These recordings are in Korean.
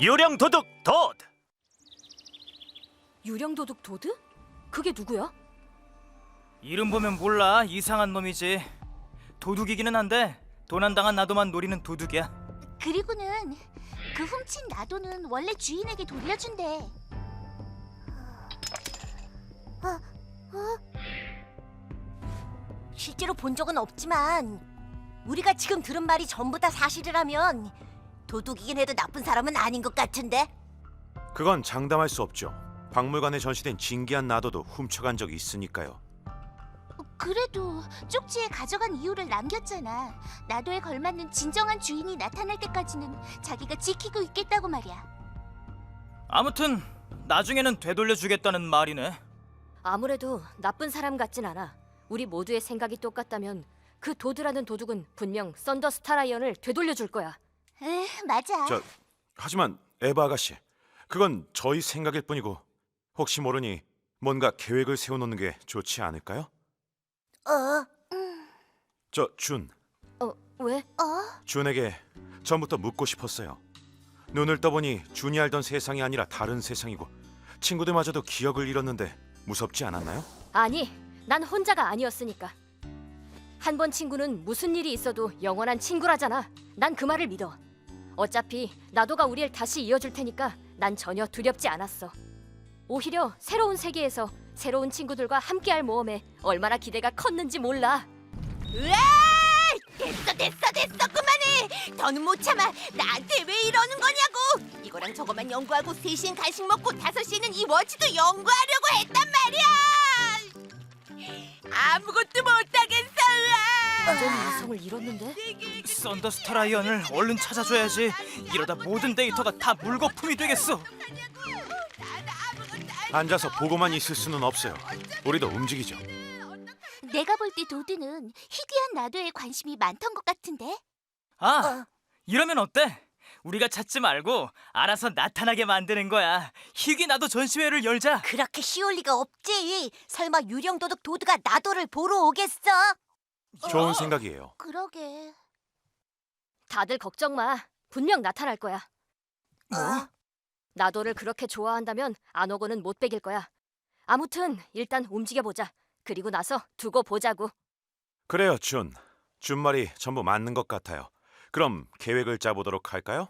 유령 도둑 도드. 유령 도둑 도드? 그게 누구야? 이름 보면 몰라 이상한 놈이지 도둑이기는 한데 도난당한 나도만 노리는 도둑이야 그리고는 그 훔친 나도는 원래 주인에게 돌려준대. 어, 어? 실제로 본 적은 없지만 우리가 지금 들은 말이 전부 다 사실이라면 도둑이긴 해도 나쁜 사람은 아닌 것 같은데. 그건 장담할 수 없죠. 박물관에 전시된 진기한 나도도 훔쳐간 적이 있으니까요. 그래도 쪽지에 가져간 이유를 남겼잖아. 나도에 걸맞는 진정한 주인이 나타날 때까지는 자기가 지키고 있겠다고 말이야. 아무튼 나중에는 되돌려 주겠다는 말이네 아무래도 나쁜 사람 같진 않아. 우리 모두의 생각이 똑같다면 그 도드라는 도둑은 분명 썬더 스타라이언을 되돌려 줄 거야. 에, 맞아. 저 하지만 에바 아가씨, 그건 저희 생각일 뿐이고 혹시 모르니 뭔가 계획을 세워놓는 게 좋지 않을까요? 어, 저 준, 어, 왜? 어? 준에게 전부터 묻고 싶었어요. 눈을 떠보니 준이 알던 세상이 아니라 다른 세상이고 친구들마저도 기억을 잃었는데 무섭지 않았나요? 아니, 난 혼자가 아니었으니까. 한 번 친구는 무슨 일이 있어도 영원한 친구라잖아. 난 그 말을 믿어. 어차피 나도가 우리를 다시 이어줄 테니까 난 전혀 두렵지 않았어. 오히려 새로운 세계에서 새로운 친구들과 함께할 모험에 얼마나 기대가 컸는지 몰라. 됐어 됐어 됐어 그만해! 더는 못 참아. 나한테 왜 이러는 거냐고! 이거랑 저거만 연구하고 세시엔 간식 먹고 다섯 시에는 이 워치도 연구하려고 했단 말이야! 아무것도 완전히 이성을 잃었는데? 썬더스타라이언을 얼른 찾아줘야지 이러다 모든 데이터가 다 물거품이 되겠어 앉아서 보고만 있을 수는 없어요. 우리도 움직이죠. 내가 볼 때 도드는 희귀한 나도에 관심이 많던 것 같은데 아 이러면 어때? 우리가 찾지 말고 알아서 나타나게 만드는 거야 희귀 나도 전시회를 열자 그렇게 쉬울 리가 없지 설마 유령 도둑 도드가 나도를 보러 오겠어 좋은 생각이에요. 그러게 다들 걱정 마. 분명 나타날 거야. 뭐? 나도를 그렇게 좋아한다면 안 오고는 못 베길 거야. 아무튼 일단 움직여 보자. 그리고 나서 두고 보자고. 그래요, 준. 준 말이 전부 맞는 것 같아요. 그럼 계획을 짜보도록 할까요?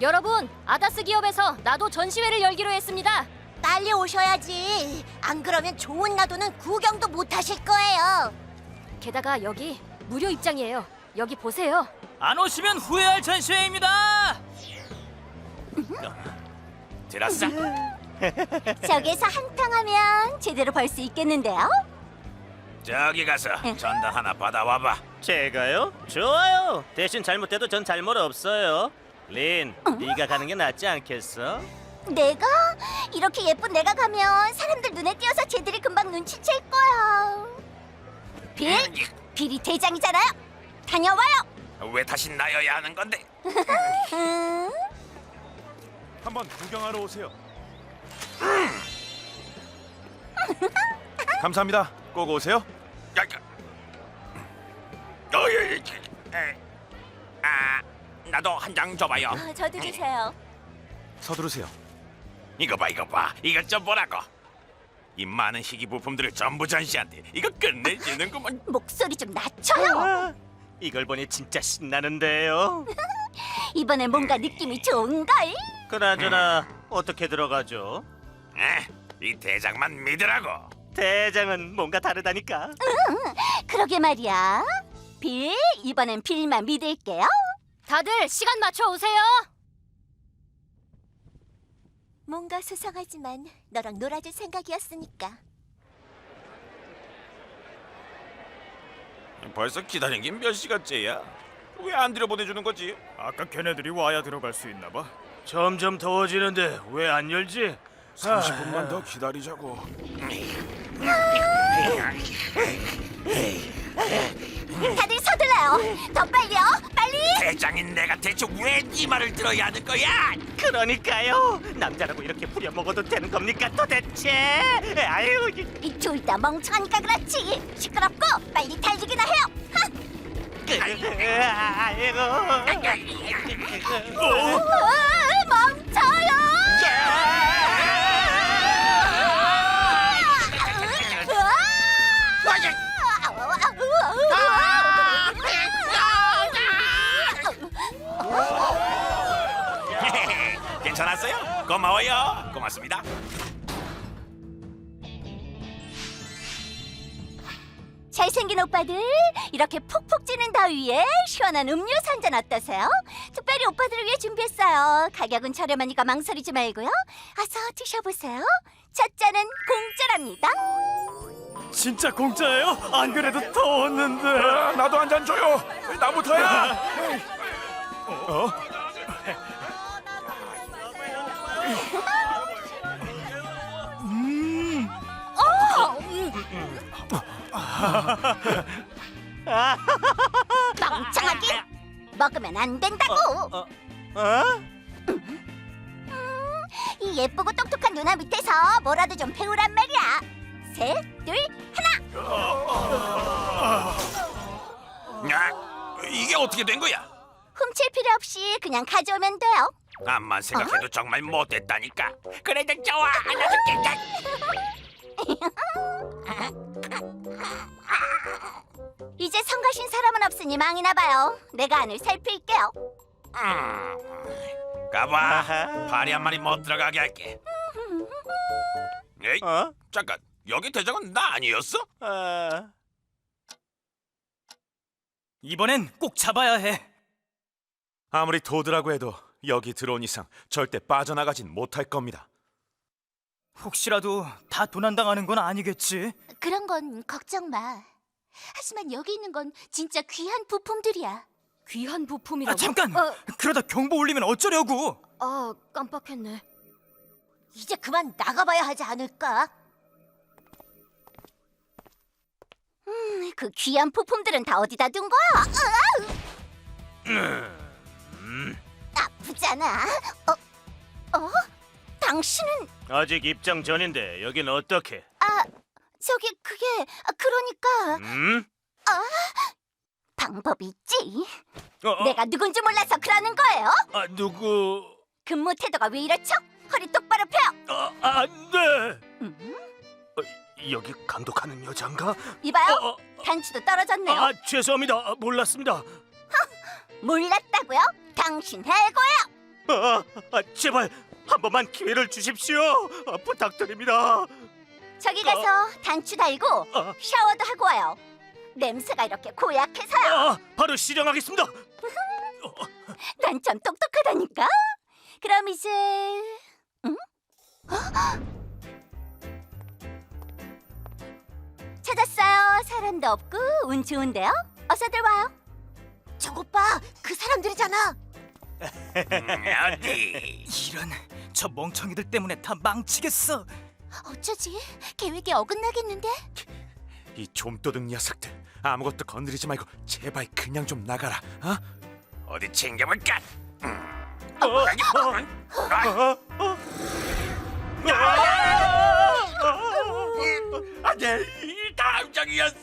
여러분, 아다스 기업에서 나도 전시회를 열기로 했습니다. 빨리 오셔야지. 안 그러면 좋은 나도는 구경도 못 하실 거예요. 게다가 여기 무료 입장이에요. 여기 보세요. 안 오시면 후회할 전시회입니다 들었어? 저기서 한탕 하면 제대로 벌 수 있겠는데요? 저기 가서 전단 하나 받아와봐. 제가요? 좋아요. 대신 잘못돼도 전 잘못 없어요. 린, 네가 가는 게 낫지 않겠어? 내가 이렇게 예쁜 내가 가면 사람들 눈에 띄어서 쟤들이 금방 눈치챌 거야. 빌, 빌이 대장이잖아요. 다녀와요. 왜 다시 나여야 하는 건데? 음, 한번 구경하러 오세요. 감사합니다. 꼭 오세요. 야, 야. 어, 예, 예, 에, 아, 나도 한 장 줘봐요. 아, 저도 주세요. 서두르세요. 이거 봐, 이거 봐. 이것 좀 보라고. 이 많은 희귀 부품들을 전부 전시한대. 이거 끝내주는구만. 목소리 좀 낮춰요. 아, 이걸 보니 진짜 신나는데요. 이번엔 뭔가 느낌이 좋은걸? 그나저나 어떻게 들어가죠? 에, 이 대장만 믿으라고. 대장은 뭔가 다르다니까. 그러게 말이야. 빌, 이번엔 빌만 믿을게요. 다들 시간 맞춰 오세요. 뭔가 수상하지만 너랑 놀아줄 생각이었으니까. 벌써 기다린 게 몇 시간째야? 왜 안 들여 보내주는 거지? 아까 걔네들이 와야 들어갈 수 있나 봐 점점 더워지는데 왜 안 열지? 30분만 더 기다리자고. 다들 서둘러요. 더 빨리요. 빨리. 대장인 내가 대체 왜 네 말을 들어야 하는 거야? 그러니까요. 남자라고 이렇게 부려먹어도 되는 겁니까 도대체? 아유, 이- 둘다 멍청하니까 그렇지. 시끄럽고 빨리 달리기나 해요. 하! 아이고. 멈춰요! 고마워요. 고맙습니다. 잘생긴 오빠들 이렇게 푹푹 찌는 더위에 시원한 음료수 한 잔 어떠세요? 특별히 오빠들을 위해 준비했어요 가격은 저렴하니까 망설이지 말고요 어서 드셔보세요 첫 잔은 공짜랍니다 진짜 공짜예요? 안 그래도 더웠는데. 아, 나도 한 잔 줘요. 나부터야. 어? 멍청하게 먹으면 안 된다고 어? 어? 이 예쁘고 똑똑한 누나 밑에서 뭐라도 좀 배우란 말이야 셋둘 야, 이게 어떻게 된 거야? 훔칠 필요 없이 그냥 가져오면 돼요 암만 생각해도 정말 못됐다니까. 그래도 좋아. 알려줄게. 없으니 망이나 봐요 내가 안을 살필게요 음, 가봐. 파리 한 마리 못 들어가게 할게. 에이, 어? 잠깐. 여기 대장은 나 아니었어? 아. 이번엔 꼭 잡아야 해. 아무리 도드라고 해도 여기 들어온 이상 절대 빠져나가진 못할 겁니다. 혹시라도 다 도난당하는 건 아니겠지? 그런 건 걱정 마. 하지만 여기 있는 건 진짜 귀한 부품들이야. 귀한 부품이라고. 아 잠깐. 어, 그러다 경보 울리면 어쩌려고? 아 깜빡했네. 이제 그만 나가봐야 하지 않을까? 음, 그 귀한 부품들은 다 어디다 둔 거야? 으아! 아프잖아. 어? 어? 당신은 아직 입장 전인데 여긴 어떻게? 아 저기 그게 아, 그러니까 음? 방법이 있지. 어, 어? 내가 누군지 몰라서 그러는 거예요. 아 누구? 근무 태도가 왜 이렇죠? 허리 똑바로 펴. 어, 안 돼. 음, 여기 감독하는 여잔가? 이봐요. 어, 어, 단추도 떨어졌네요. 아 죄송합니다. 아, 몰랐습니다. 몰랐다고요? 당신 해고요. 아, 아, 제발 한 번만 기회를 주십시오. 아, 부탁드립니다. 저기 가서 단추 달고 아, 샤워도 하고 와요. 냄새가 이렇게 고약해서요. 아, 바로 실행하겠습니다. 난 참 똑똑하다니까. 그럼 이제 응? 찾았어요. 사람도 없고 운 좋은데요. 어서들 와요. 저것 봐, 그 사람들이잖아. 음, 어디? 이런 저 멍청이들 때문에 다 망치겠어. 어쩌지? 계획이 어긋나겠는데? 이 좀도둑 녀석들 아무것도 건드리지 말고 제발 그냥 좀 나가라. 어? 어디 챙겨볼까? 어, 어, 어, 어. 이 다음 장이었어.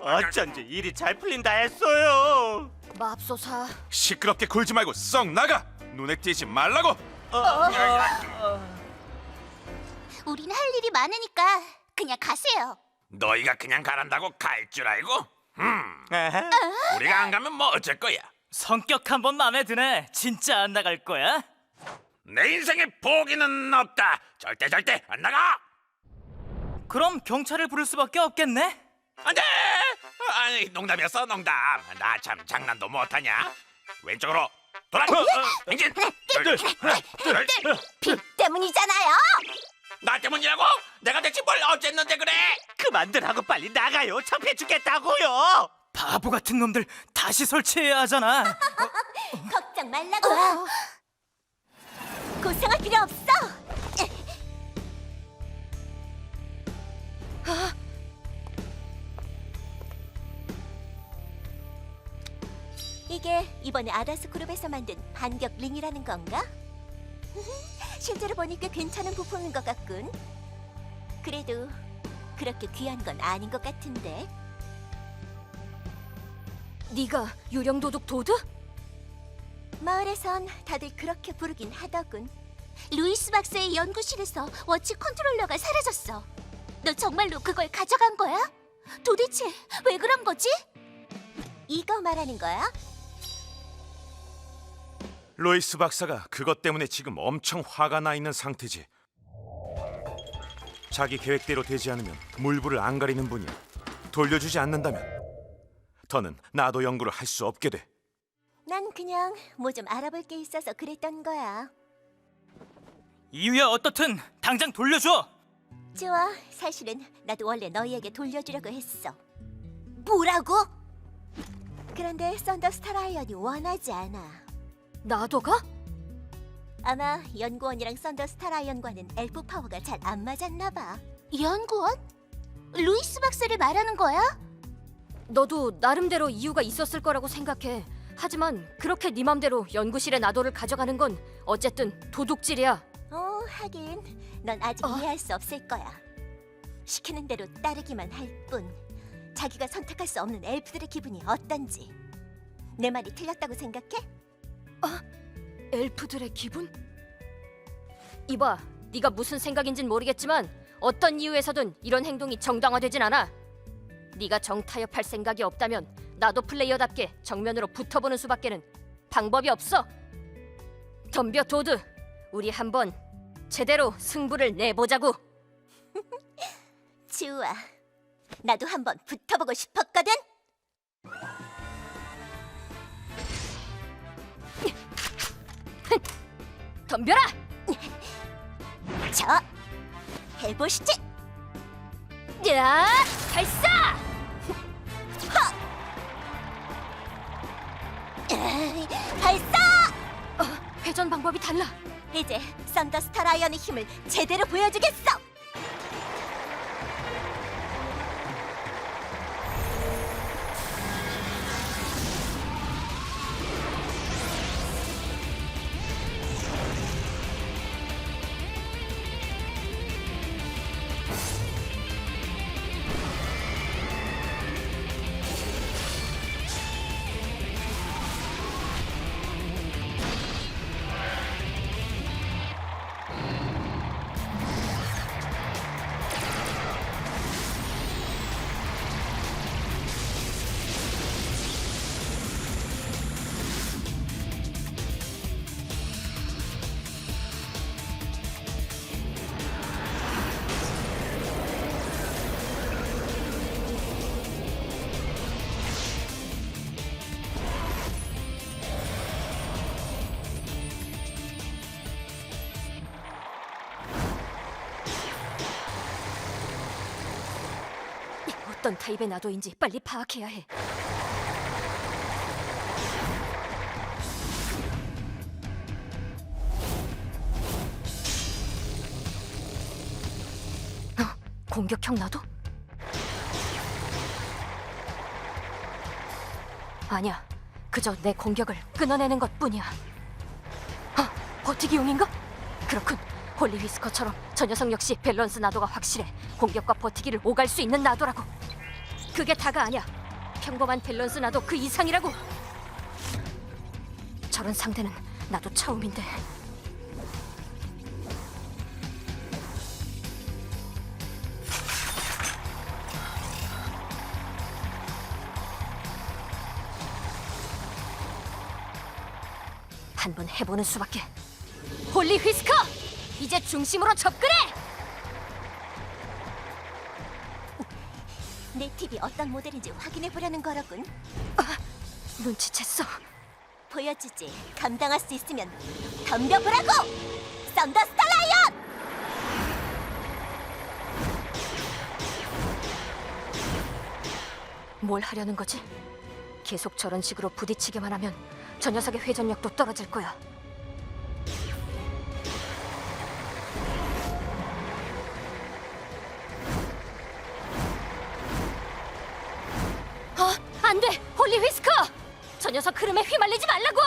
어쩐지 일이 잘 풀린다 했어요. 맙소사. 시끄럽게 굴지 말고 썩 나가. 눈에 띄지 말라고. 우린 할 일이 많으니까 그냥 가세요. 너희가 그냥 가란다고 갈 줄 알고? 음, 아하. 우리가 안 가면 뭐 어쩔 거야? 성격 한 번 마음에 드네. 진짜 안 나갈 거야? 내 인생에 포기는 없다. 절대 절대 안 나가. 그럼 경찰을 부를 수밖에 없겠네. 안돼. 아니 농담이었어 농담. 나 참 장난도 못하냐. 왼쪽으로 돌아. 행진. 둘, 둘, 둘. 비 때문이잖아요. 나 때문이라고? 내가 대체 뭘 어쨌는데 그래? 그만들 하고 빨리 나가요. 창피해 죽겠다고요. 바보 같은 놈들 다시 설치해야 하잖아. 걱정 말라고. 고생할 필요 없어. 이게 이번에 아라스 그룹에서 만든 반격 링이라는 건가? 실제로 보니 꽤 괜찮은 부품인 것 같군. 그래도 그렇게 귀한 건 아닌 것 같은데. 네가 유령 도둑 도드? 마을에선 다들 그렇게 부르긴 하더군. 루이스 박사의 연구실에서 워치 컨트롤러가 사라졌어. 너 정말로 그걸 가져간 거야? 도대체 왜 그런 거지? 이거 말하는 거야? 로이스 박사가 그것 때문에 지금 엄청 화가 나 있는 상태지. 자기 계획대로 되지 않으면 물불을 안 가리는 분이야. 돌려주지 않는다면 더는 나도 연구를 할 수 없게 돼. 난 그냥 뭐 좀 알아볼 게 있어서 그랬던 거야. 이유야 어떻든 당장 돌려줘. 좋아, 사실은 나도 원래 너희에게 돌려주려고 했어. 뭐라고? 그런데 썬더스타 라이언이 원하지 않아. 나도 가? 아마 연구원이랑 썬더 스타 라이언과는 엘프 파워가 잘 안 맞았나 봐. 연구원? 루이스 박사를 말하는 거야? 너도 나름대로 이유가 있었을 거라고 생각해. 하지만 그렇게 네 맘대로 연구실의 나도를 가져가는 건 어쨌든 도둑질이야. 어, 하긴 넌 아직 어? 이해할 수 없을 거야. 시키는 대로 따르기만 할 뿐. 자기가 선택할 수 없는 엘프들의 기분이 어떤지. 내 말이 틀렸다고 생각해? 엘프들의 기분? 이봐, 네가 무슨 생각인진 모르겠지만 어떤 이유에서든 이런 행동이 정당화되진 않아. 네가 정타협할 생각이 없다면 나도 플레이어답게 정면으로 붙어보는 수밖에는 방법이 없어. 덤벼 도드, 우리 한번 제대로 승부를 내보자고. 좋아. 나도 한번 붙어보고 싶었거든. 덤벼라! 자, 해보시지. 야, 발사! 에이, 발사! 어, 회전 방법이 달라. 이제 썬더스타 라이언의 힘을 제대로 보여주겠어. 어떤 타입의 나도인지 빨리 파악해야 해. 어, 공격형 나도? 아니야, 그저 내 공격을 끊어내는 것 뿐이야. 어, 버티기용인가? 그렇군. 홀리 휘스커처럼 저 녀석 역시 밸런스 나도가 확실해. 공격과 버티기를 오갈 수 있는 나도라고. 그게 다가 아니야. 평범한 밸런스 나도 그 이상이라고. 저런 상대는 나도 처음인데. 한번 해보는 수밖에. 홀리 휘스커! 이제 중심으로 접근해! 내 팁이 어떤 모델인지 확인해 보려는 거로군. 눈치챘어. 보여주지. 감당할 수 있으면 덤벼보라고. 썬더스타 라이언! 뭘 하려는 거지? 계속 저런 식으로 부딪히기만 하면 저 녀석의 회전력도 떨어질 거야. 돼! 홀리 휘스커! 저 녀석 흐름에 휘말리지 말라고!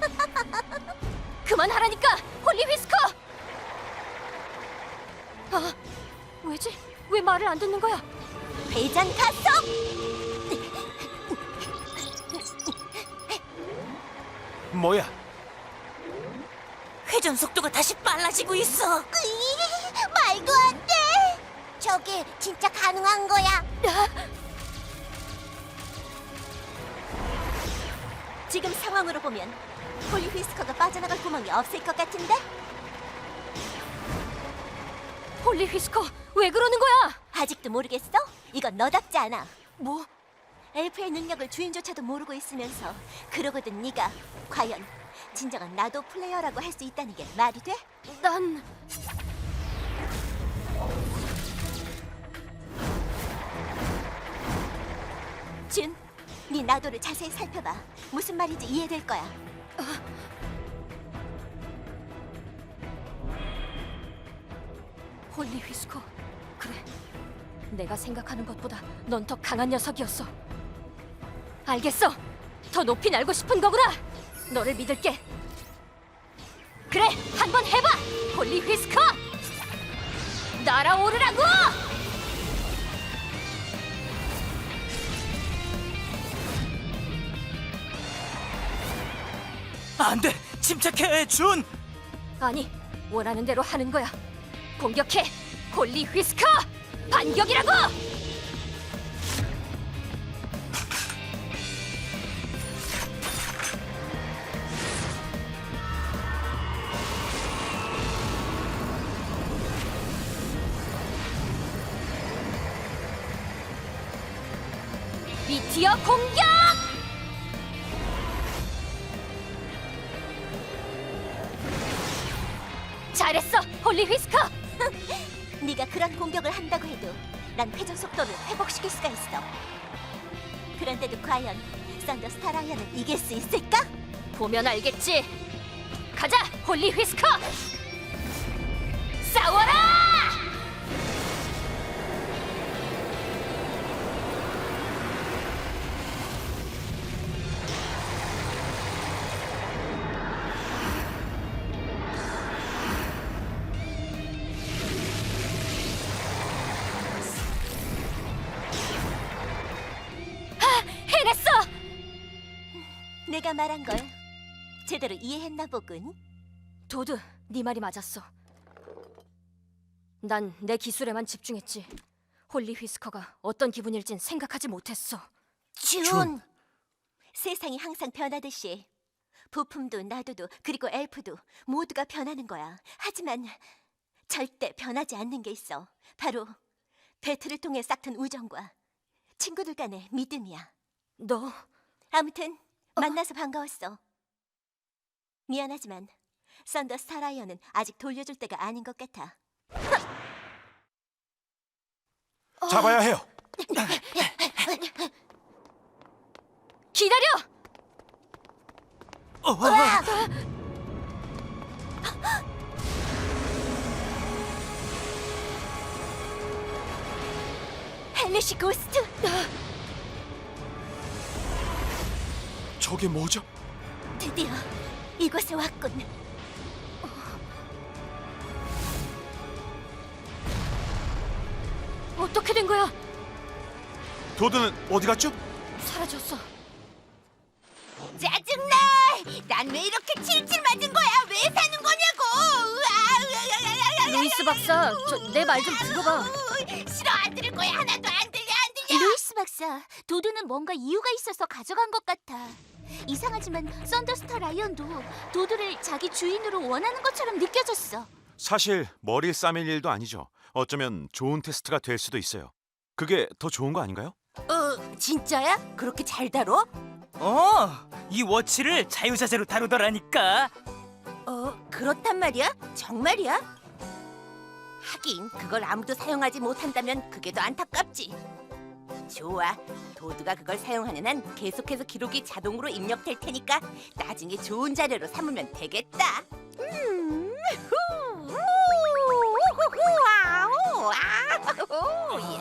그만하라니까! 홀리 휘스커! 아, 왜지? 왜 말을 안 듣는 거야? 회전 가속! 뭐야? 회전 속도가 다시 빨라지고 있어. 말도 안 돼. 저게 진짜 가능한 거야? 지금 상황으로 보면 폴리 휘스커가 빠져나갈 구멍이 없을 것 같은데? 폴리 휘스커 왜 그러는 거야? 아직도 모르겠어? 이건 너답지 않아. 뭐? 엘프의 능력을 주인조차도 모르고 있으면서 그러거든 네가 과연 진정한 나도 플레이어라고 할 수 있다는 게 말이 돼? 난 네 나도를 자세히 살펴봐. 무슨 말인지 이해될 거야. 폴리 휘스커 그래. 내가 생각하는 것보다 넌 더 강한 녀석이었어. 알겠어? 더 높이 날고 싶은 거구나! 너를 믿을게. 그래 한번 해봐! 폴리 휘스커 날아오르라고 안 돼! 침착해, 준! 아니 원하는 대로 하는 거야 공격해 폴리 휘스커 반격이라고 미티어 공격! 홀리 휘스커. 네가 그런 공격을 한다고 해도 난 회전 속도를 회복시킬 수가 있어. 그런데도 과연 썬더 스타 라이언을 이길 수 있을까? 보면 알겠지. 가자, 홀리 휘스커. 내가 말한 걸 제대로 이해했나 보군. 도드, 네 말이 맞았어. 난 내 기술에만 집중했지. 홀리 휘스커가 어떤 기분일진 생각하지 못했어. 준! 세상이 항상 변하듯이 부품도 나도도 그리고 엘프도 모두가 변하는 거야. 하지만 절대 변하지 않는 게 있어. 바로 배틀을 통해 쌓던 우정과 친구들 간의 믿음이야. 너 아무튼 만나서 반가웠어. 미안하지만 썬더 스타라이어는 아직 돌려줄 때가 아닌 것 같아. 잡아야 해요. 기다려! 어, 헬리시 고스트! 저게 뭐죠? 드디어 이곳에 왔군. 어떻게 된 거야? 도드는 어디 갔죠? 사라졌어. 짜증나! 난 왜 이렇게 칠칠 맞은 거야? 왜 사는 거냐고! 루이스 박사, 내말좀 들어봐. 싫어 안 들을 거야 하나도 안 들려 안 들려. 루이스 박사, 도드는 뭔가 이유가 있어서 가져간 것 같아. 이상하지만 썬더스타 라이언도 도드를 자기 주인으로 원하는 것처럼 느껴졌어. 사실 머리를 싸맬 일도 아니죠. 어쩌면 좋은 테스트가 될 수도 있어요. 그게 더 좋은 거 아닌가요? 어, 진짜야? 그렇게 잘 다뤄? 어, 이 워치를 자유자재로 다루더라니까. 어, 그렇단 말이야? 정말이야? 하긴 그걸 아무도 사용하지 못한다면 그게 더 안타깝지. 좋아, 도두가 그걸 사용하는 한 계속해서 기록이 자동으로 입력될 테니까 나중에 좋은 자료로 삼으면 되겠다. 음, 후, 후, 아우, 예.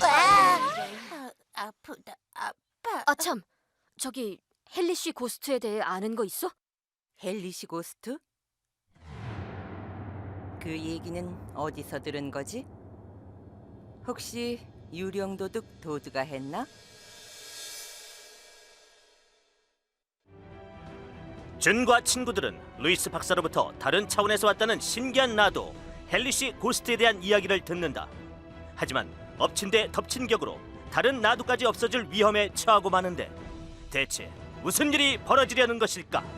아, 아프다, 아파. 아 참, 저기 헬리쉬 고스트에 대해 아는 거 있어? 헬리시 고스트? 그 얘기는 어디서 들은 거지? 혹시 유령도둑 도드가 했나? 준과 친구들은 루이스 박사로부터 다른 차원에서 왔다는 신기한 나도 헬리시 고스트에 대한 이야기를 듣는다. 하지만 엎친 데 덮친 격으로 다른 나도까지 없어질 위험에 처하고 마는데 대체 무슨 일이 벌어지려는 것일까?